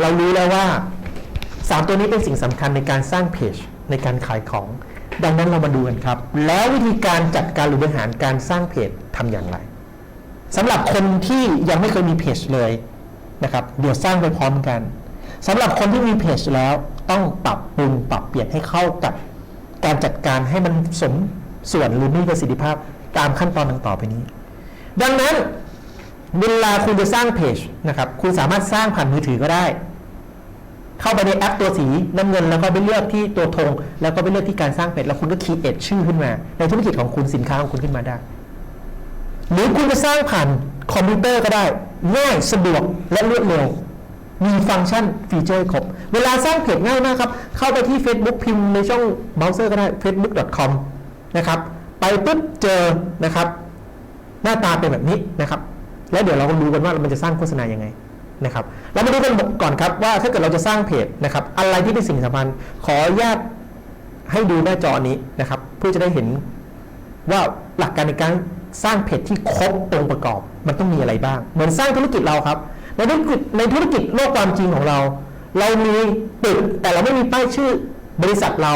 เรารู้แล้วว่าสามตัวนี้เป็นสิ่งสำคัญในการสร้างเพจในการขายของ ดังนั้นเรามาดูกันครับ แล้ววิธีการจัดการหรือบริหารการสร้างเพจทำอย่างไรสำหรับคนที่ยังไม่เคยมีเพจเลยนะครับเดี๋ยวสร้างไปพร้อมกันสำหรับคนที่มีเพจแล้วต้องปรับปรุงปรับเปลี่ยนให้เข้ากับการจัดการให้มันสมส่วนหรือมีประสิทธิภาพตามขั้นตอนดังต่อไปนี้ ดังนั้น เวลาคุณจะสร้างเพจนะครับ คุณสามารถสร้างผ่านมือถือก็ได้ เข้าไปในแอปตัวสีน้ำเงิน แล้วก็ไปเลือกที่ตัวธงแล้วก็ไปเลือกที่การสร้างเพจแล้วคุณก็คีเอทชื่อขึ้นมา ในธุรกิจของคุณสินค้าของคุณขึ้นมาได้ หรือคุณจะสร้างผ่านคอมพิวเตอร์ก็ได้ง่ายสะดวกและรวดเร็ว มีฟังก์ชันฟีเจอร์ครบ เวลาสร้างเพจง่ายมากครับ เข้าไปที่ Facebook พิมพ์ในช่องเบราว์เซอร์ก็ได้ facebook.com นะครับ ไปปุ๊บเจอนะครับ หน้าตาเป็นแบบนี้นะครับ แล้วเดี๋ยวเราก็ดูกันว่ามันจะสร้างโฆษณายังไงนะครับเรามาดูกันก่อนครับว่าถ้าเกิดเราจะสร้างเพจนะครับอะไรที่เป็นสิ่งสำคัญขออนุญาตให้ดูหน้าจอนี้นะครับ เพื่อจะได้เห็นว่าหลักการในการสร้างเพจที่ครบองค์ประกอบ มันต้องมีอะไรบ้าง เหมือนสร้างธุรกิจเราครับ ในธุรกิจในธุรกิจโลกความจริงของเรา เรามีตึกแต่เราไม่มีป้ายชื่อบริษัทเรา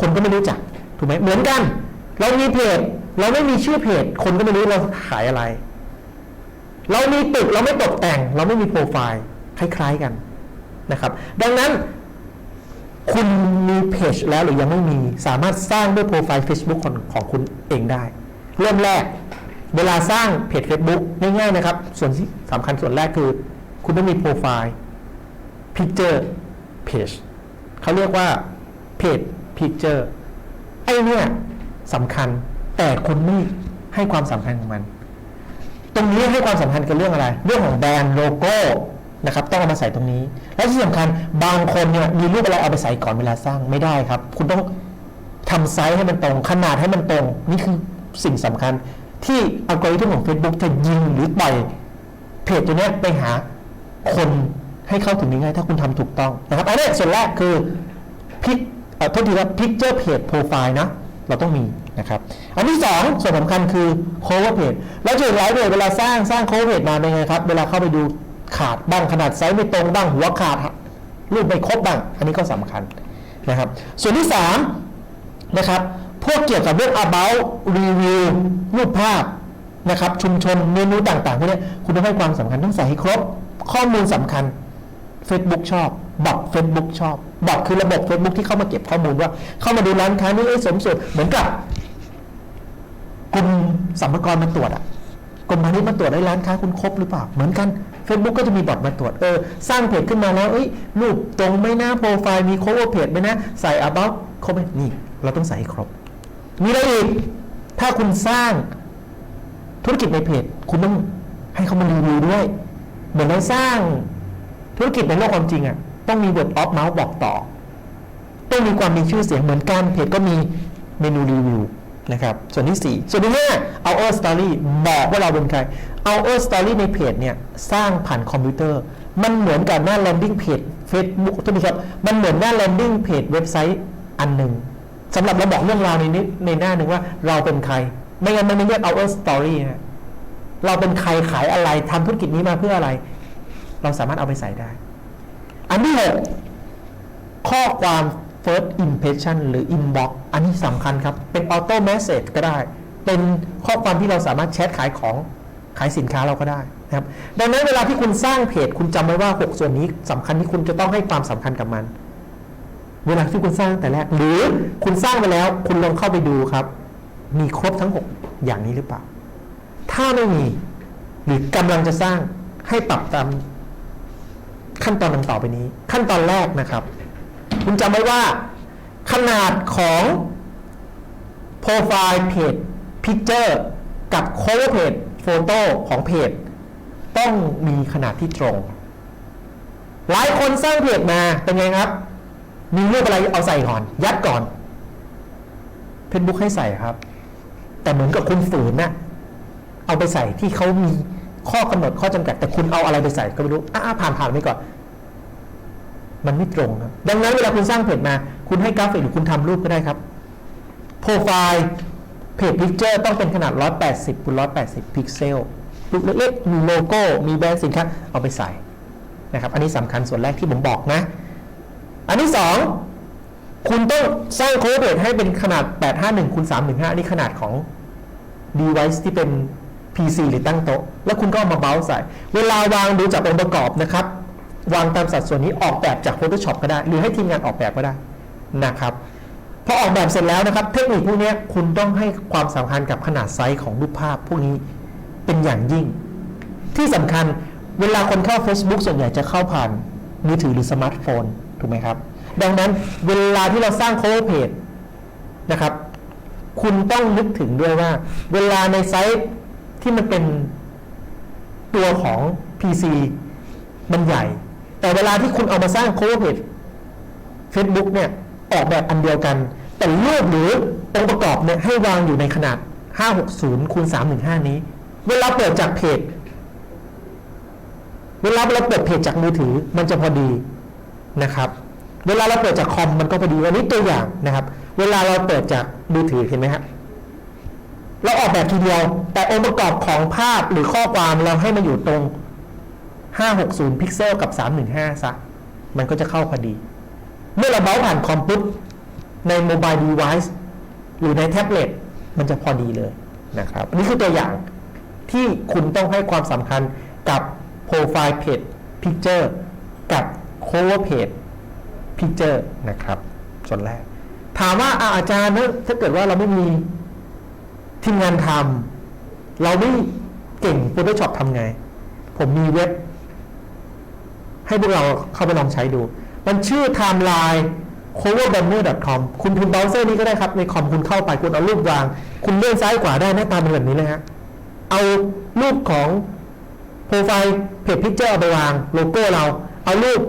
คนก็ไม่รู้จักถูกไหมเหมือนกัน เรามีเพจเราไม่มีชื่อเพจ คนก็ไม่รู้เราขายอะไร เรามีตึกเราไม่ตกแต่ง เราไม่มีโปรไฟล์คล้ายๆกันนะครับ ดังนั้นคุณมีเพจแล้วหรือยังไม่มี สามารถสร้างด้วยโปรไฟล์ Facebook ของของคุณเองได้ เริ่มแรก เวลาสร้างเพจ Facebook ง่ายๆนะครับ ส่วนที่สำคัญส่วนแรกคือ คุณต้องมีโปรไฟล์ Picture Page เขาเรียกว่าเพจ Picture ไอ้เนี่ยสำคัญแต่คุณไม่ให้ความสำคัญกับมัน ตรงนี้ให้ความสำคัญกับเรื่องอะไร เรื่องของแบรนด์โลโก้นะครับต้องเอามาใส่ตรงนี้ และที่สำคัญบางคนเนี่ยมีรูปอะไรเอาไปใส่ก่อนเวลาสร้างไม่ได้ครับ คุณต้องทำไซส์ให้มันตรง ขนาดให้มันตรง นี่คือสิ่งสำคัญ ที่อัลกอริทึมของ Facebook จะยิงหรือปล่อยเพจตัวนี้ไปหาคนให้เข้าถึงได้ง่าย ถ้าคุณทำถูกต้องนะครับอันนี้ส่วนแรกคือพิกเอ่อโทษทีครับ picture page profile นะ เราต้องมี นะครับอันที่สองส่วนสำคัญคือ cover page แล้วจะเห็นหลายเพจเวลาสร้างสร้าง cover page มาเป็นไงครับ เวลาเข้าไปดูขาดบ้างขนาดไซส์ไม่ตรงบ้างหัวขาด รูปไม่ครบบ้าง อันนี้ก็สำคัญนะครับ ส่วนที่สามนะครับ พวกเกี่ยวกับเรื่อง about review รูปภาพนะครับชุมชนเมนูต่างๆพวกนี้คุณต้องให้ความสำคัญต้องใส่ให้ครบข้อมูลสำคัญ Facebook ชอบบอท Facebook ชอบบอทคือระบบ Facebook ที่เข้ามาเก็บข้อมูลว่า เข้ามาดูร้านค้านี่เอ้ยสมส่วนเหมือนกับ สัมภากระมาตรวจอะกรมพาณิชย์มาตรวจได้ร้านค้าคุณครบหรือเปล่า เหมือนกัน Facebook ก็จะมีบอทมาตรวจเออสร้างเพจขึ้นมาแล้วเอ้ยรูปตรงไหมนะโปรไฟล์มี cover page ไหมนะใส่ about ครบไหมนี่ เราต้องใส่ให้ครบ มีอะไรอีกถ้าคุณสร้างธุรกิจในเพจ คุณต้องให้เขามารีวิวด้วย เหมือนเราสร้างธุรกิจในโลกความจริงอะต้องมี word of mouth บอกต่อ ต้องมีความมีชื่อเสียงเหมือนกันเพจก็มีเมนูรีวิว นะครับ ส่วนที่ 4 ส่วนที่5 our story บอกว่าเราเป็นใคร our story ในเพจเนี่ยสร้างผ่านคอมพิวเตอร์ มันเหมือนกับหน้า landing page Facebook ทุกท่านครับมันเหมือนหน้า landing page เว็บไซต์อันหนึ่งสำหรับเราบอกเรื่องราวในนี้ในหน้าหนึ่งว่าเราเป็นใคร ไม่งั้นมันไม่เรียก our story นะเราเป็นใครขายอะไรทำธุรกิจนี้มาเพื่ออะไร เราสามารถเอาไปใส่ได้ อันที่6ข้อความ first impression หรือ inbox อันนี้สำคัญครับ เป็น auto message ก็ได้ เป็นข้อความที่เราสามารถแชทขายของขายสินค้าเราก็ได้นะครับ ดังนั้นเวลาที่คุณสร้างเพจ คุณจำไว้ว่า 6 ส่วนนี้สำคัญที่คุณจะต้องให้ความสำคัญกับมัน เวลาที่คุณสร้างแต่แรก หรือคุณสร้างไปแล้ว คุณลองเข้าไปดูครับ มีครบทั้ง 6 อย่างนี้หรือเปล่า ถ้าไม่มี หรือกำลังจะสร้างให้ปรับตามขั้นตอนดังต่อไปนี้ ขั้นตอนแรกนะครับ คุณจำไว้ว่า ขนาดของโปรไฟล์เพจพิกเจอร์กับ cover page โฟโต้ของเพจต้องมีขนาดที่ตรง หลายคนสร้างเพจมาเป็นไงครับ มีรูปอะไรเอาใส่ก่อน ยัดก่อนเฟซบุ๊กให้ใส่ครับ แต่เหมือนกับคุณฝืนนะเอาไปใส่ที่เขามีข้อกำหนดข้อจำกัด แต่คุณเอาอะไรไปใส่ก็ไม่รู้อ่าผ่านผ่านไปก่อน มันไม่ตรงครับ ดังนั้นเวลาคุณสร้างเพจมา คุณให้กราฟิกหรือคุณทำรูปก็ได้ครับ โปรไฟล์เพจพิกเจอร์ต้องเป็นขนาด 180คูณ180 พิกเซลรูปเล็กๆมีโลโก้ มีแบรนด์สินค้า เอาไปใส่นะครับ อันนี้สำคัญส่วนแรกที่ผมบอกนะ อันที่สองคุณต้องสร้างโค้ดเ a ทให้เป็นขนาด 851คูณ315นนี้ขนาดของ device ที่เป็น PC หรือตั้งโต๊ะ แล้วคุณก็เอามาเบาใส่ เวลาวางดูจากองค์ประกอบนะครับ วางตามสัดส่วนนี้ออกแบบจาก Photoshop ก็ได้ หรือให้ทีมงานออกแบบก็ได้นะครับพอออกแบบเสร็จแล้วนะครับ เทคนิคพวกนี้คุณต้องให้ความสำคัญกับขนาดไซส์ของรูปภาพพวกนี้เป็นอย่างยิ่ง ที่สำคัญเวลาคนเข้า Facebook ส่วนใหญ่จะเข้าผ่านมือถือหรือสมาร์ทโฟนถูกไหมครับ ดังนั้นเวลาที่เราสร้าง cover page นะครับ คุณต้องนึกถึงด้วยว่า เวลาในไซต์ที่มันเป็นตัวของ PC มันใหญ่ แต่เวลาที่คุณเอามาสร้าง cover page Facebook เนี่ยออกแบบอันเดียวกัน แต่รูปหรือองค์ประกอบเนี่ยให้วางอยู่ในขนาด 560คูณ315 นี้ เวลาเปิดจากเพจ เวลาเราเปิดเพจจากมือถือมันจะพอดีนะครับ เวลาเราเปิดจากคอมมันก็พอดีอันนี้ตัวอย่างนะครับ เวลาเราเปิดจากมือถือเห็นไหมครับเราออกแบบทีเดียว แต่องค์ประกอบของภาพหรือข้อความเราให้มาอยู่ตรง 560 พิกเซลกับ 315 ซะ มันก็จะเข้าพอดี เมื่อเราเบ้าผ่านคอมปุ๊บ ในโมบายเดเวิ์หรือในแท็บเล็ตมันจะพอดีเลยนะครับอันนี้คือตัวอย่างที่คุณต้องให้ความสำคัญกับ Profile Page Picture กับ Cover Page Picture นะครับ ส่วนแรก ถามว่าอาอาจารย์นะถ้าเกิดว่าเราไม่มีทีมงานทำเราไม่เก่ง Photoshop ทำไง ผมมีเว็บ ให้พวกเราเข้าไปลองใช้ดู มันชื่อ timeline coverbanner.com คุณพิมพ์เบราว์เซอร์นี้ก็ได้ครับ ในคอมคุณเข้าไปคุณเอารูปวาง คุณเลื่อนซ้ายขวาได้หน้าตาเป็นแบบนี้เลยฮะเอารูปของโปรไฟล์เพจพิกเจอร์เอาไปวางโลโก้เรา เอารูป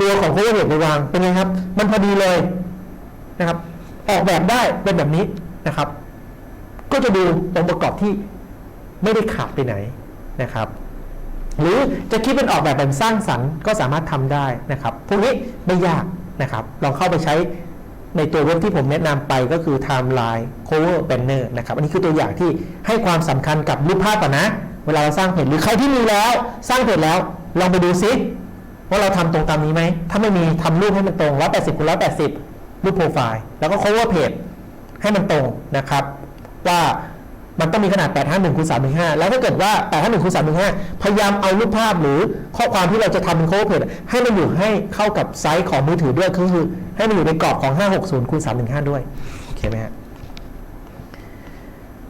ตัวของ cover page ไปวางเป็นไงครับ มันพอดีเลยนะครับ ออกแบบได้เป็นแบบนี้นะครับ ก็จะดูองค์ประกอบที่ไม่ได้ขาดไปไหนนะครับ หรือจะคิดเป็นออกแบบแบบสร้างสรรค์ก็สามารถทำได้นะครับ พวกนี้ไม่ยากนะครับ ลองเข้าไปใช้ในตัวเว็บที่ผมแนะนำไปก็คือ Timeline Cover Banner นะครับ อันนี้คือตัวอย่างที่ให้ความสำคัญกับรูปภาพก่อนนะ เวลาเราสร้างเพจหรือใครที่มีแล้ว สร้างเพจแล้วลองไปดูซิว่าเราทำตรงตามนี้ไหม ถ้าไม่มีทำรูปให้มันตรง180คูณ180 รูปโปรไฟล์ แล้วก็ cover page ให้มันตรงนะครับ ว่า มันต้องมีขนาด 851คูณ315 แล้วถ้าเกิดว่า 851คูณ315 พยายามเอารูปภาพหรือข้อความที่เราจะทำเป็น cover page ให้มันอยู่ให้เข้ากับไซส์ของมือถือด้วยก็คือ ให้มันอยู่ในกรอบของ 560คูณ315 ด้วย โอเคไหมฮะ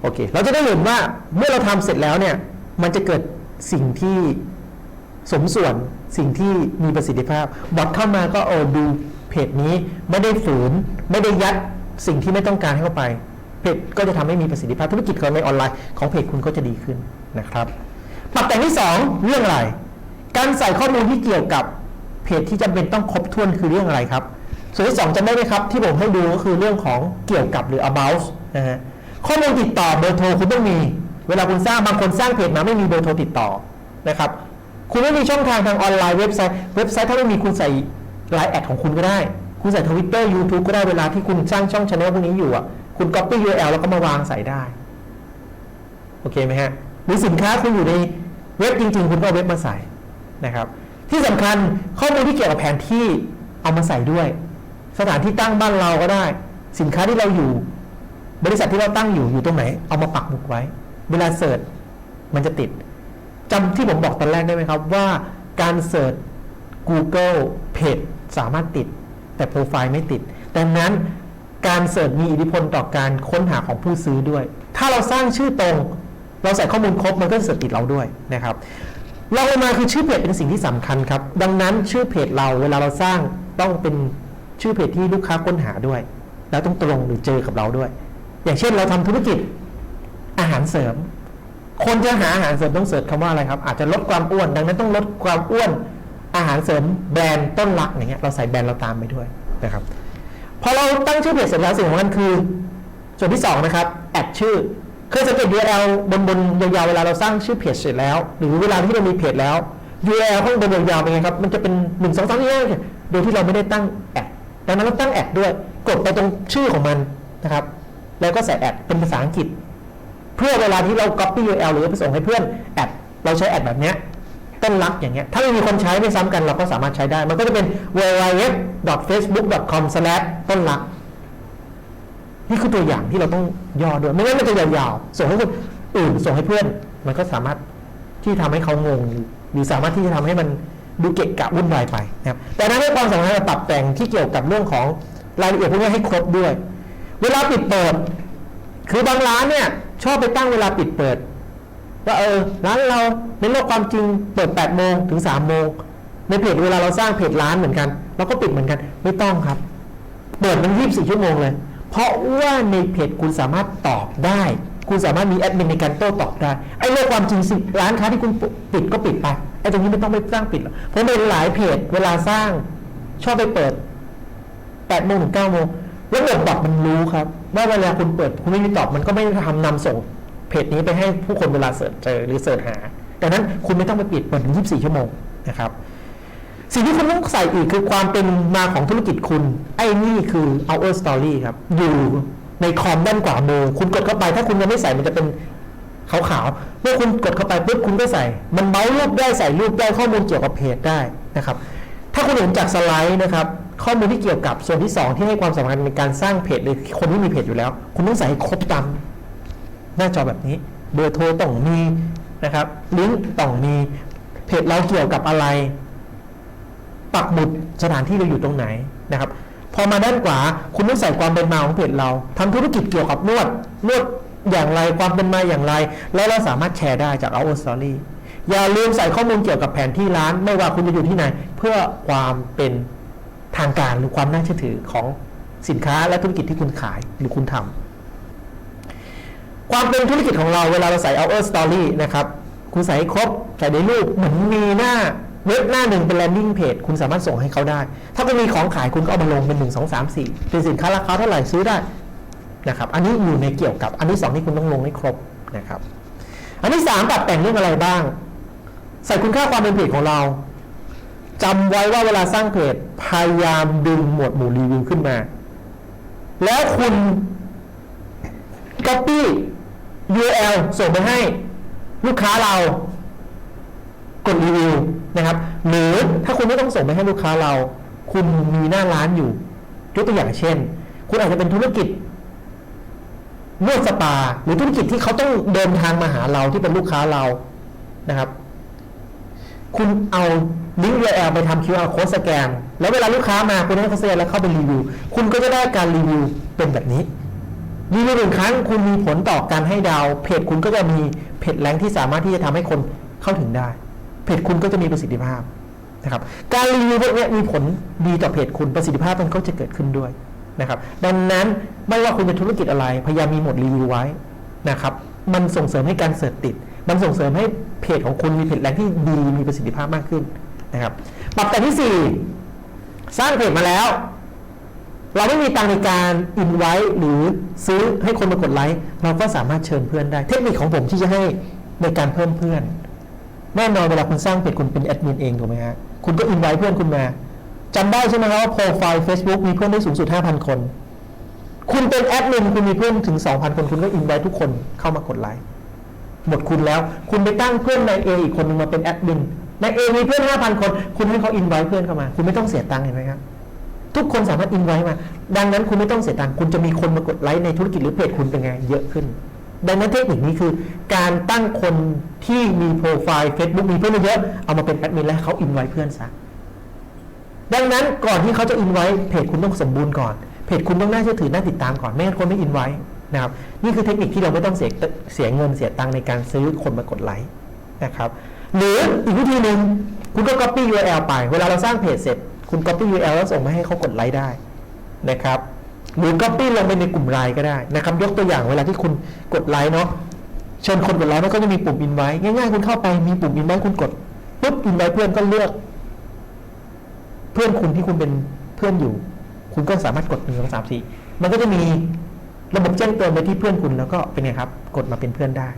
โอเค เราจะได้เห็นว่าเมื่อเราทำเสร็จแล้วเนี่ย มันจะเกิดสิ่งที่สมส่วนสิ่งที่มีประสิทธิภาพ บอทเข้ามาก็โอ้ดูเพจนี้ไม่ได้ฝืน ไม่ได้ยัดสิ่งที่ไม่ต้องการให้เข้าไป เพจก็จะทำให้มีประสิทธิภาพธุรกิจของในออนไลน์ของเพจคุณก็จะดีขึ้นนะครับปรับแต่งที่ 2 เรื่องอะไร การใส่ข้อมูลที่เกี่ยวกับเพจที่จำเป็นต้องครบถ้วนคือเรื่องอะไรครับ ส่วนที่สองจำได้ไหมครับ ที่ผมให้ดูก็คือเรื่องของเกี่ยวกับหรือ about นะฮะข้อมูลติดต่อเบอร์โทรคุณต้องมี เวลาคุณสร้างบางคนสร้างเพจมาไม่มีเบอร์โทรติดต่อนะครับคุณไม่มีช่องทางทางออนไลน์เว็บไซต์เว็บไซต์ถ้าไม่มีคุณใส่ไลน์แอดของคุณก็ได้ คุณใส่ทวิตเตอร์ยูทูบก็ได้เวลาที่คุณสร้างช่องช anel พวกนี้อยู่อะ คุณ copy URL แล้วก็มาวางใส่ได้ โอเคไหมฮะ หรือสินค้าคุณอยู่ในเว็บจริง ๆ คุณก็เว็บมาใส่นะครับ ที่สำคัญข้อมูลที่เกี่ยวกับแผนที่เอามาใส่ด้วย สถานที่ตั้งบ้านเราก็ได้ สินค้าที่เราอยู่ บริษัทที่เราตั้งอยู่อยู่ตรงไหน เอามาปักหมุดไว้ เวลาเสิร์ชมันจะติดจำที่ผมบอกตอนแรกได้ไหมครับว่าการเสิร์ช Google เพจสามารถติด แต่โปรไฟล์ไม่ติดดังนั้น การเสิร์ชมีอิทธิพลต่อการค้นหาของผู้ซื้อด้วย ถ้าเราสร้างชื่อตรง เราใส่ข้อมูลครบมันก็จะเสิร์ชติดเราด้วยนะครับรองลงมาคือชื่อเพจเป็นสิ่งที่สำคัญครับ ดังนั้นชื่อเพจเราเวลาเราสร้างต้องเป็นชื่อเพจที่ลูกค้าค้นหาด้วย แล้วต้องตรงหรือเจอกับเราด้วย อย่างเช่นเราทำธุรกิจอาหารเสริม คนจะหาอาหารเสริมต้องเสิร์ชคำว่าอะไรครับ อาจจะลดความอ้วน ดังนั้นต้องลดความอ้วนอาหารเสริมแบรนด์ต้นรักอย่างเงี้ยเราใส่แบรนด์เราตามไปด้วยนะครับ พอเราตั้งชื่อเพจเสร็จแล้วสิ่งสำคัญคือ ส่วนที่สองนะครับ แอดชื่อ เคยสังเกต URL บนบนยาวๆเวลาเราสร้างชื่อเพจเสร็จแล้ว หรือเวลาที่เรามีเพจแล้ว URL ข้างบนยาวๆเป็นไงครับ มันจะเป็นหนึ่งสองสามสี่โดยที่เราไม่ได้ตั้งแอดดังนั้นเราตั้งแอดด้วย กดไปตรงชื่อของมันนะครับ แล้วก็ใส่แอดเป็นภาษาอังกฤษ เพื่อเวลาที่เรา copy URL หรือไปส่งให้เพื่อนแอดเราใช้แอดแบบเนี้ย ต้นรักอย่างเงี้ยถ้าไม่มีคนใช้ไม่ซ้ำกัน เราก็สามารถใช้ได้ มันก็จะเป็น www.facebook.com ต้นรัก นี่คือตัวอย่างที่เราต้องย่อด้วยไม่งั้นมันจะยาวๆส่งให้คนอื่นส่งให้เพื่อน มันก็สามารถที่ทำให้เขางงหรือสามารถที่จะทำให้มันดูเกะกะวุ่นวายไปนะครับแต่นั้นให้ความสำคัญกับปรับแต่งที่เกี่ยวกับเรื่องของรายละเอียดพวกนี้ให้ครบด้วย เวลาปิดเปิด คือบางร้านเนี่ยชอบไปตั้งเวลาปิดเปิด ว่าเออร้านเราในโลกความจริงเปิด8โมงถึง3โมงในเพจเวลาเราสร้างเพจร้านเหมือนกันเราก็ปิดเหมือนกันไม่ต้องครับ เปิดมัน24ชั่วโมงเลย เพราะว่าในเพจคุณสามารถตอบได้ คุณสามารถมีแอดมินในการโต้ตอบได้ไอ้โลกความจริงสิร้านค้าที่คุณปิดก็ปิดไปไอ้ตรงนี้ไม่ต้องไปสร้างปิดหรอกผมเห็นหลายเพจเวลาสร้างชอบไปเปิด8โมงถึง9โมงระบบบัตมันรู้ครับ ว่าเวลาคุณเปิดคุณไม่มีตอบมันก็ไม่ได้ทำนำส่ง เพจนี้ไปให้ผู้คนเวลาเสิร์ชเจอหรือเสิร์ชหาดังนั้นคุณไม่ต้องไปปิดเปิดถึง 24 ชั่วโมงนะครับสิ่งที่คุณต้องใส่อีกคือความเป็นมาของธุรกิจคุณ ไอ้นี่คือ our story ครับ อยู่ในคอมด้านขวามือคุณกดเข้าไป ถ้าคุณยังไม่ใส่มันจะเป็นขาวๆ เมื่อคุณกดเข้าไปปุ๊บคุณก็ใส่ มันเมาส์รูปได้ใส่รูปได้ข้อมูลเกี่ยวกับเพจได้นะครับ ถ้าคุณเห็นจากสไลด์นะครับ ข้อมูลที่เกี่ยวกับส่วนที่สองที่ให้ความสำคัญในการสร้างเพจหรือคนที่มีเพจอยู่แล้ว คุณต้องใส่ครบตาม หน้าจอแบบนี้ เบอร์โทรต้องมีนะครับลิงก์ต้องมีเพจเราเกี่ยวกับอะไร ปักหมุดสถานที่เราอยู่ตรงไหนนะครับ พอมาด้านขวาคุณต้องใส่ความเป็นมาของเพจเราทำธุรกิจเกี่ยวกับนวดนวดอย่างไรความเป็นมาอย่างไร แล้วเราสามารถแชร์ได้จาก our story อย่าลืมใส่ข้อมูลเกี่ยวกับแผนที่ร้าน ไม่ว่าคุณจะอยู่ที่ไหน เพื่อความเป็นทางการหรือความน่าเชื่อถือของสินค้าและธุรกิจที่คุณขายหรือคุณทำ ความเป็นธุรกิจของเราเวลาเราใส่ our story นะครับคุณใส่ให้ครบใส่ในรูปเหมือนมีหน้าเว็บหน้าหนึ่งเป็น landing page คุณสามารถส่งให้เขาได้ ถ้าคุณมีของขายคุณก็เอามาลงเป็น 1 2 3 4 เป็นสินค้าราคาเท่าไหร่ซื้อได้นะครับ อันนี้อยู่ในเกี่ยวกับ อันที่สองที่คุณต้องลงให้ครบนะครับ อันที่สามปรับแต่งเรื่องอะไรบ้าง ใส่คุณค่าความเป็นเพจของเราจำไว้ว่าเวลาสร้างเพจพยายามดึงหมวดหมู่รีวิวขึ้นมา แล้วคุณ copy URL ส่งไปให้ลูกค้าเรากดรีวิวนะครับ หรือถ้าคุณไม่ต้องส่งไปให้ลูกค้าเรา คุณมีหน้าร้านอยู่ยกตัวอย่างเช่น คุณอาจจะเป็นธุรกิจนวดสปา หรือธุรกิจที่เขาต้องเดินทางมาหาเราที่เป็นลูกค้าเรานะครับ คุณเอาลิงก์ URL ไปทำ QR code สแกนแล้วเวลาลูกค้ามาคุณให้เขาสแกนแล้วเข้าไปรีวิว คุณก็จะได้การรีวิวเป็นแบบนี้ รีวิวหนึ่งครั้งคุณมีผลต่อการให้ดาวเพจคุณก็จะมีเพจแรงที่สามารถที่จะทำให้คนเข้าถึงได้ เพจคุณก็จะมีประสิทธิภาพนะครับ การรีวิวพวกนี้มีผลดีต่อเพจคุณประสิทธิภาพมันก็จะเกิดขึ้นด้วยนะครับ ดังนั้นไม่ว่าคุณจะธุรกิจอะไรพยายามมีหมดรีวิวไว้นะครับ มันส่งเสริมให้การเสิร์ชติด มันส่งเสริมให้เพจของคุณมีเพจแรงที่ดีมีประสิทธิภาพมากขึ้นนะครับ ปรับแต่ที่สี่สร้างเพจมาแล้ว เราไม่มีตังในการอินไว้หรือซื้อให้คนมากดไลค์เราก็สามารถเชิญเพื่อนได้ เทคนิคของผมที่จะให้ในการเพิ่มเพื่อน แน่นอนเวลาคุณสร้างเพจคุณเป็นแอดมินเองถูกไหมฮะคุณก็อินไว้เพื่อนคุณมาจำได้ใช่ไหมครับว่าโปรไฟล์ Facebook มีเพื่อนได้สูงสุด 5,000 คน คุณเป็นแอดมินคุณมีเพื่อนถึง 2,000 คนคุณก็อินไว้ทุกคนเข้ามากดไลค์หมดคุณแล้ว คุณไปตั้งเพื่อนในเออีกคนหนึงมาเป็นแอดมินในเอมีเพื่อน 5,000 คน คุณให้เขาอินไว้เพื่อนเข้ามา คุณไม่ต้องเสียตังค์เห็นไหมครับ ทุกคนสามารถอินไว้มา ดังนั้นคุณไม่ต้องเสียตังค์คุณจะมีคนมากดไลค์ในธุรกิจหรือเพจคุณเป็นไงเยอะขึ้น ดังนั้นเทคนิคนี้คือ การตั้งคนที่มีโปรไฟล์ Facebook มีเพื่อนเยอะเอามาเป็นแอดมินแล้วให้เขาอินไว้เพื่อนซะดังนั้นก่อนที่เขาจะอินไว้เพจคุณต้องสมบูรณ์ก่อนเพจคุณต้องน่าเชื่อถือน่าติดตามก่อนไม่งั้นคนไม่อินไว้นะครับนี่คือเทคนิคที่เราไม่ต้องเสียเสียเงินเสียตังค์ในการซื้อคนมากดไลค์นะครับหรืออีกวิธีหนึ่งคุณก็ copy URL ไป เวลาเราสร้างเพจเสร็จ คุณ copy URL แล้วส่งมาให้เขากดไลค์ได้นะครับหรือ copy ลงไปในกลุ่มไลน์ก็ได้นะครับยกตัวอย่างเวลาที่คุณกดไลค์เนาะเชิญคนกดไลค์แล้วก็จะมีปุ่มอินไว้ง่ายๆ คุณเข้าไปมีปุ่มอินไว้คุณกดปุ๊บอินไว้เพื่อนก็เลือก เพื่อนคุณที่คุณเป็นเพื่อนอยู่ คุณก็สามารถกดหนึ่งสองสามสี่มันก็จะมีระบบแจ้งเตือนไปที่เพื่อนคุณแล้วก็เป็นไงครับ กดมาเป็นเพื่อนได้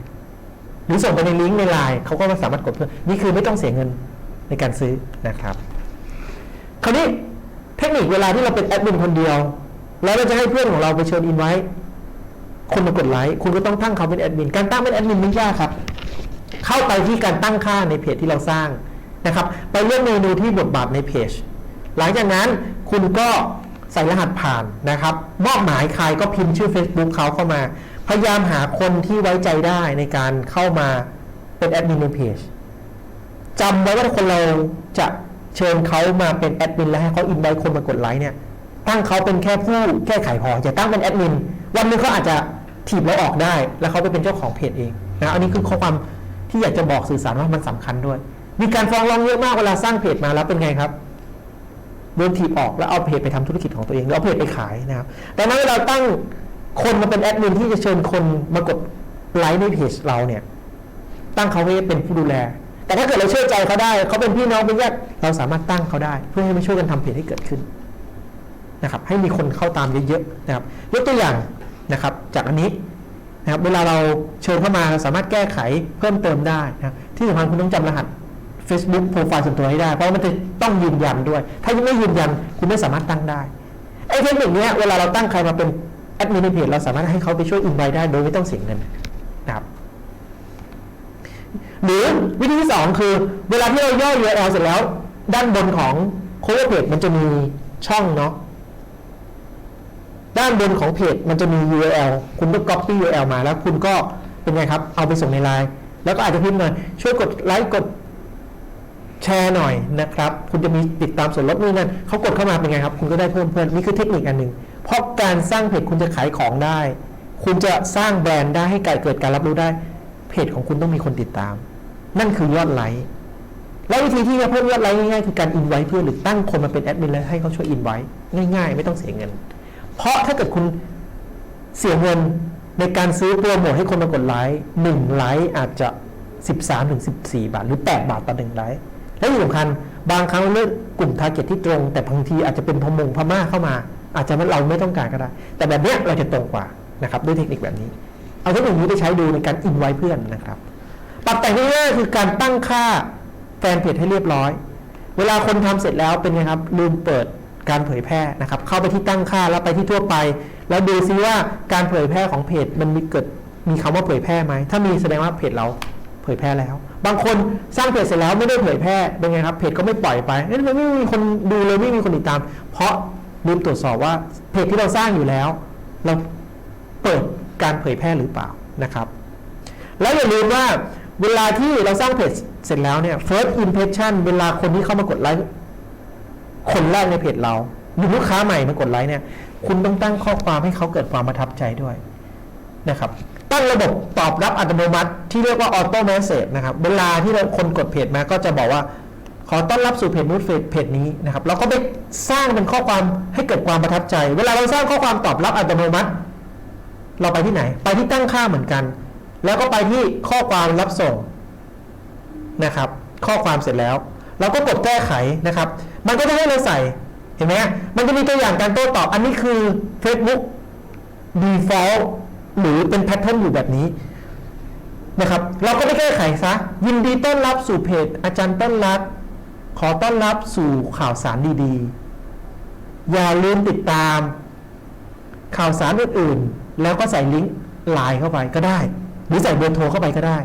หรือส่งไปในลิงก์ในไลน์เขาก็สามารถกดเพื่อนนี่คือไม่ต้องเสียเงินในการซื้อนะครับ คราวนี้เทคนิคเวลาที่เราเป็นแอดมินคนเดียว แล้วเราจะให้เพื่อนของเราไปเชิญอินไว้ คนมากดไลค์คุณก็ต้องตั้งเขาเป็นแอดมิน การตั้งเป็นแอดมินไม่ยากครับ เข้าไปที่การตั้งค่าในเพจที่เราสร้างนะครับ ไปเลือกเมนูที่บทบาทในเพจ หลังจากนั้นคุณก็ใส่รหัสผ่านนะครับมอบหมายใครก็พิมพ์ชื่อ Facebook เขาเข้ามา พยายามหาคนที่ไว้ใจได้ในการเข้ามาเป็นแอดมินในเพจจำไว้ว่าถ้าคนเราจะ เชิญเขามาเป็นแอดมินแล้วให้เขาอินไว้คนมากดไลค์เนี่ยตั้งเขาเป็นแค่ผู้แก้ไขพออย่าตั้งเป็นแอดมินวันหนึงเขาอาจจะถีบเราออกได้ แล้วเขาไปเป็นเจ้าของเพจเองนะอันนี้คือข้อความที่อยากจะบอกสื่อสารว่ามันสำคัญด้วย มีการฟ้องร้องเยอะมากเวลาสร้างเพจมาแล้วเป็นไงครับโดนถีบออกแล้วเอาเพจไปทำธุรกิจของตัวเองแล้วเอาเพจไปขายนะครับแต่นั้นเวลาตั้งคนมาเป็นแอดมินที่จะเชิญคนมากดไลค์ในเพจเราเนี่ยตั้งเขาไว้เป็นผู้ดูแล แต่ถ้าเกิดเราเชื่อใจเขาได้ เขาเป็นพี่น้องเป็นญาติเราสามารถตั้งเขาได้ เพื่อให้มาช่วยกันทำเพจให้เกิดขึ้นนะครับ ให้มีคนเข้าตามเยอะๆนะครับยกตัวอย่างนะครับ จากอันนี้นะครับเวลาเราเชิญเข้ามาเราสามารถแก้ไขเพิ่มเติมได้นะครับที่สำคัญคุณต้องจำรหัส Facebook โปรไฟล์ส่วนตัวให้ได้ เพราะมันจะต้องยืนยันด้วย ถ้ายังไม่ยืนยันคุณไม่สามารถตั้งได้ไอ้เทคนิคนี้เวลาเราตั้งใครมาเป็นแอดมินในเพจเราสามารถให้เขาไปช่วยอินไวได้โดยไม่ต้องเสียเงินนะครับ หรือวิธีที่ 2 คือ เวลาที่เราย่อ URL เสร็จแล้ว ด้านบนของ cover page มันจะมีช่องเนาะด้านบนของเพจมันจะมี URL คุณก็ copy URL มาแล้วคุณก็เป็นไงครับ เอาไปส่งในไลน์แล้วก็อาจจะพิมพ์หน่อย ช่วยกดไลค์กดแชร์หน่อยนะครับ คุณจะมีติดตามส่วนลดนู่นนั่นเขากดเข้ามาเป็นไงครับ คุณก็ได้เพิ่มเพื่อนนี่คือเทคนิคอันหนึ่งเพราะการสร้างเพจคุณจะขายของได้ คุณจะสร้างแบรนด์ได้ให้เกิดการรับรู้ได้ เพจของคุณต้องมีคนติดตาม นั่นคือยอดไลค์แล้ววิธีที่จะเพิ่มยอดไลค์ง่ายๆคือการอินไว้เพื่อนหรือตั้งคนมาเป็นแอดมินแล้วให้เขาช่วยอินไว้ง่าย ๆ ไม่ต้องเสียเงิน เพราะถ้าเกิดคุณเสียเงินในการซื้อโปรโมทให้คนมากดไลค์หนึ่งไลค์อาจจะ 13ถึง14 บาท หรือ 8 บาทต่อหนึ่งไลค์และที่สำคัญบางครั้งเลือกกลุ่มทาร์เก็ตที่ตรง แต่บางทีอาจจะเป็นพมงพม่าเข้ามา อาจจะเราไม่ต้องการก็ได้ แต่แบบเนี้ยเราจะตรงกว่านะครับด้วยเทคนิคแบบนี้ เอาเทคนิคนี้ไปใช้ดูในการอินไว้เพื่อนนะครับ ปรับแต่งง่ายๆคือการตั้งค่าแฟนเพจให้เรียบร้อย เวลาคนทำเสร็จแล้วเป็นไงครับลืมเปิดการเผยแพร่นะครับ เข้าไปที่ตั้งค่าแล้วไปที่ทั่วไป แล้วดูซิว่าการเผยแพร่ของเพจมันมีเกิดมีคำว่าเผยแพร่ไหมถ้ามีแสดงว่าเพจเราเผยแพร่แล้ว บางคนสร้างเพจเสร็จแล้วไม่ได้เผยแพร่เป็นไงครับเพจก็ไม่ปล่อยไปเอ๊ะทำไมไม่มีคนดูเลยไม่มีคนติดตาม เพราะลืมตรวจสอบว่าเพจที่เราสร้างอยู่แล้ว เราเปิด การเผยแพร่หรือเปล่านะครับ แล้วอย่าลืมว่าเวลาที่เราสร้างเพจเสร็จแล้วเนี่ย first impression เวลาคนที่เข้ามากดไลค์คนแรกในเพจเราหรือลูกค้าใหม่มากดไลค์เนี่ย คุณต้องตั้งข้อความให้เขาเกิดความประทับใจด้วยนะครับ ตั้งระบบตอบรับอัตโนมัติ ที่เรียกว่า auto message นะครับ เวลาที่เราคนกดเพจมาก็จะบอกว่า ขอต้อนรับสู่เพจนู้นเพจนี้นะครับ เราก็ไปสร้างเป็นข้อความให้เกิดความประทับใจ เวลาเราสร้างข้อความตอบรับอัตโนมัติ เราไปที่ไหน ไปที่ตั้งค่าเหมือนกัน แล้วก็ไปที่ข้อความรับส่งนะครับ ข้อความเสร็จแล้วเราก็กดแก้ไขนะครับ มันก็จะให้เราใส่เห็นไหมมันจะมีตัวอย่างการโต้ตอบ อันนี้คือ Facebook default หรือเป็นแพทเทิร์นอยู่แบบนี้นะครับ เราก็ไปแก้ไขซะ ยินดีต้อนรับสู่เพจ อาจารย์ต้นรักขอต้อนรับสู่ข่าวสารดีๆ อย่าลืมติดตาม ข่าวสารอื่นๆ แล้วก็ใส่ลิงก์ไลน์เข้าไปก็ได้ หรือใส่เบอร์โทรเข้าไปก็ได้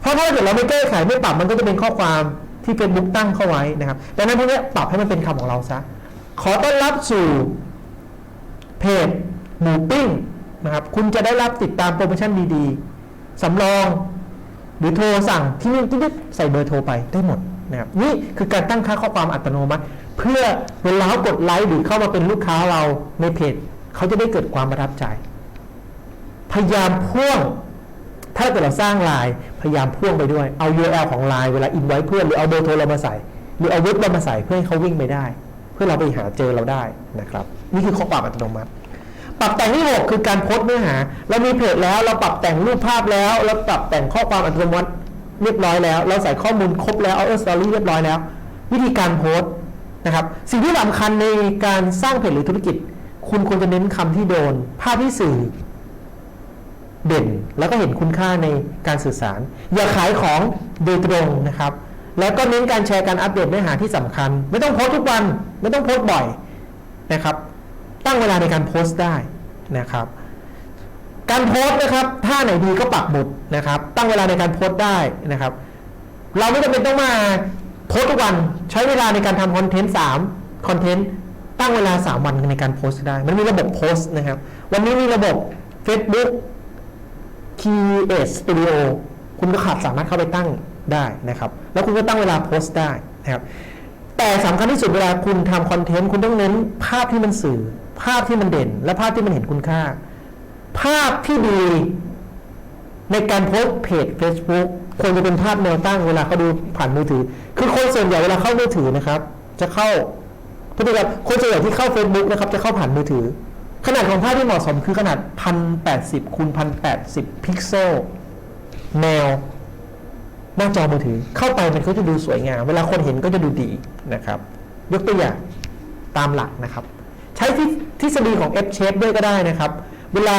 เพราะถ้าเกิดเราไม่แก้ไขไม่ปรับมันก็จะเป็นข้อความที่เป็นบุ๊กตั้งเข้าไว้นะครับดังนั้นพวกนี้ปรับให้มันเป็นคำของเราซะขอต้อนรับสู่เพจหมูปิ้งนะครับคุณจะได้รับติดตามโปรโมชั่นดีๆสำรองหรือโทรสั่งที่นี่ที่นี่ใส่เบอร์โทรไปได้หมดนะครับนี่คือการตั้งค่าข้อความอัตโนมัติ เพื่อเวลาเขากดไลค์หรือเข้ามาเป็นลูกค้าเราในเพจ เขาจะได้เกิดความประทับใจ พยายามพ่วง ถ้าเกิดเราสร้างไลน์พยายามพ่วงไปด้วย เอา URL ของไลน์เวลาอินไว้เพื่อนหรือเอาเบอร์โทรเรามาใส่ หรือเอาเว็บเรามาใส่เพื่อให้เขาวิ่งไปได้ เพื่อเราไปหาเจอเราได้นะครับ นี่คือข้อความอัตโนมัติ ปรับแต่งที่6คือการโพสต์เนื้อหาเรามีเพจแล้วเราปรับแต่งรูปภาพแล้วเราปรับแต่งข้อความอัตโนมัติเรียบร้อยแล้ว เราใส่ข้อมูลครบแล้วเอาเออสตอรี่เรียบร้อยแล้ว วิธีการโพสต์นะครับสิ่งที่สำคัญในการสร้างเพจหรือธุรกิจ คุณควรจะเน้นคำที่โดน ภาพที่สื่อ เด่น แล้วก็เห็นคุณค่าในการสื่อสาร อย่าขายของโดยตรงนะครับ แล้วก็เน้นการแชร์การอัปเดตเนื้อหาที่สำคัญ ไม่ต้องโพสทุกวันไม่ต้องโพสบ่อยนะครับ ตั้งเวลาในการโพสต์ได้นะครับ การโพสต์นะครับท่าไหนดีก็ปักหมุดนะครับ ตั้งเวลาในการโพสต์ได้นะครับ เราไม่จำเป็นต้องมาโพสทุกวันใช้เวลาในการทำคอนเทนต์3คอนเทนต์ตั้งเวลา 3 วันในการโพสต์ได้ มันมีระบบโพสต์นะครับ วันนี้มีระบบ Facebook Create Studio คุณก็ขาดสามารถเข้าไปตั้งได้นะครับ แล้วคุณก็ตั้งเวลาโพสต์ได้นะครับแต่สำคัญที่สุดเวลาคุณทำคอนเทนต์คุณต้องเน้นภาพที่มันสื่อ ภาพที่มันเด่น และภาพที่มันเห็นคุณค่า ภาพที่ดีในการโพสเพจ Facebook ควรจะเป็นภาพแนวตั้งเวลาเขาดูผ่านมือถือ คือคนส่วนใหญ่เวลาเข้ามือถือนะครับ จะเข้าพฤติกรรมคนส่วนใหญ่ที่เข้า Facebook นะครับจะเข้าผ่านมือถือ ขนาดของภาพที่เหมาะสมคือขนาด 1080คูณ1080 พิกเซลแนวหน้าจอมือถือ เข้าไปมันก็จะดูสวยงาม เวลาคนเห็นก็จะดูดีนะครับ ยกตัวอย่างตามหลักนะครับ ใช้ทฤษฎีของ F shape ด้วยก็ได้นะครับ เวลา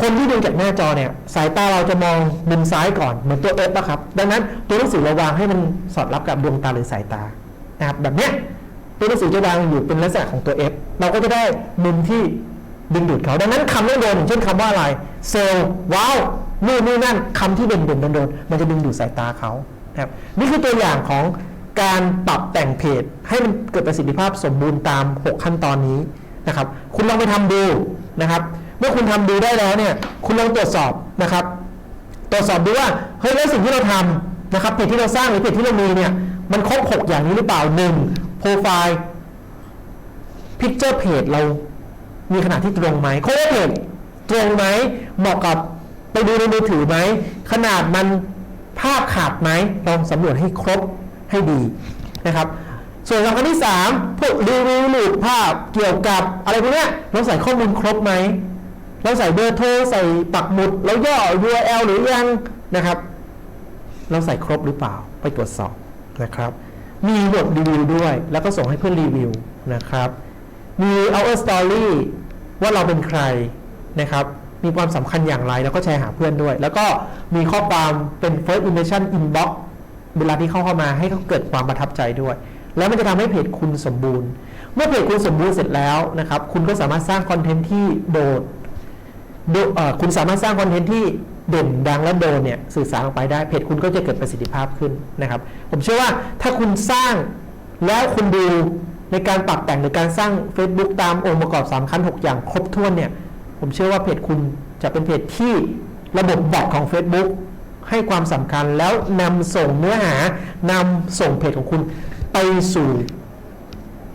คนที่ดูจากหน้าจอเนี่ย สายตาเราจะมองมุมซ้ายก่อนเหมือนตัว F นะครับ ดังนั้นตัวหนังสือเราวางให้มันสอดรับกับดวงตาหรือสายตานะครับแบบเนี้ย ตัวหนังสือจะวางอยู่เป็นลักษณะของตัว F เราก็จะได้มุมที่ดึงดูดเขา ดังนั้นคำต้องโดนอย่างเช่นคำว่าอะไร เซลล์ว้าวนู่นนี่นั่นคำที่เด่นเด่นโดนโดนมันจะดึงดูดสายตาเขานะครับนี่คือตัวอย่างของการปรับแต่งเพจ ให้มันเกิดประสิทธิภาพสมบูรณ์ตาม 6 ขั้นตอนนี้นะครับ คุณลองไปทำดูนะครับ เมื่อคุณทำดูได้แล้วเนี่ย คุณลองตรวจสอบนะครับ ตรวจสอบดูว่าเฮ้ยแล้วสิ่งที่เราทำนะครับเพจที่เราสร้างหรือเพจที่เรามีเนี่ยมันครบ 6 อย่างนี้หรือเปล่าหนึ่ง โปรไฟล์พิกเจอร์เพจเรามีขนาดที่ตรงไหมโค้ดเพจตรงไหมเหมาะกับไปดูในมือถือไหม ขนาดมันภาพขาดไหมลองสำรวจให้ครบให้ดีนะครับ ส่วนสำคัญที่ 3 พวกรีวิวหรือภาพเกี่ยวกับอะไรพวกนี้เราใส่ข้อมูลครบไหมเราใส่เบอร์โทรใส่ปักหมุดแล้วย่อ URL หรือยังนะครับ เราใส่ครบหรือเปล่าไปตรวจสอบนะครับ มีบทรีวิวด้วย แล้วก็ส่งให้เพื่อนรีวิวนะครับ มี our story ว่าเราเป็นใครนะครับ มีความสำคัญอย่างไรแล้วก็แชร์หาเพื่อนด้วย แล้วก็มีข้อความเป็น first impression inbox เวลาที่เข้าเข้ามาให้เขาเกิดความประทับใจด้วย แล้วมันจะทำให้เพจคุณสมบูรณ์ เมื่อเพจคุณสมบูรณ์เสร็จแล้วนะครับ คุณก็สามารถสร้างคอนเทนต์ที่โดดคุณสามารถสร้างคอนเทนต์ที่ เด่นดังและโดนเนี่ยสื่อสารออกไปได้เพจคุณก็จะเกิดประสิทธิภาพขึ้นนะครับ ผมเชื่อว่าถ้าคุณสร้างแล้วคุณดูในการปรับแต่งหรือการสร้าง Facebook ตามองค์ประกอบ3ขั้น6 อย่างครบถ้วนเนี่ยผมเชื่อว่าเพจคุณจะเป็นเพจที่ระบบบอทของ Facebook ให้ความสำคัญแล้วนำส่งเนื้อหานำส่งเพจของคุณไปสู่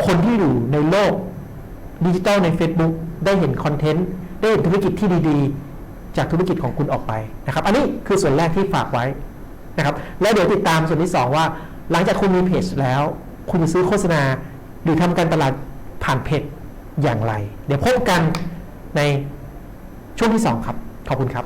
คนที่อยู่ในโลกดิจิตอลใน Facebook ได้เห็นคอนเทนต์ ได้เห็นธุรกิจที่ดีๆ จากธุรกิจของคุณออกไปนะครับ อันนี้คือส่วนแรกที่ฝากไว้นะครับ แล้วเดี๋ยวติดตามส่วนที่ 2 ว่า หลังจากคุณมีเพจแล้ว คุณจะซื้อโฆษณา หรือทำการตลาดผ่านเพจอย่างไร เดี๋ยวพบกันในช่วงที่ 2 ครับ ขอบคุณครับ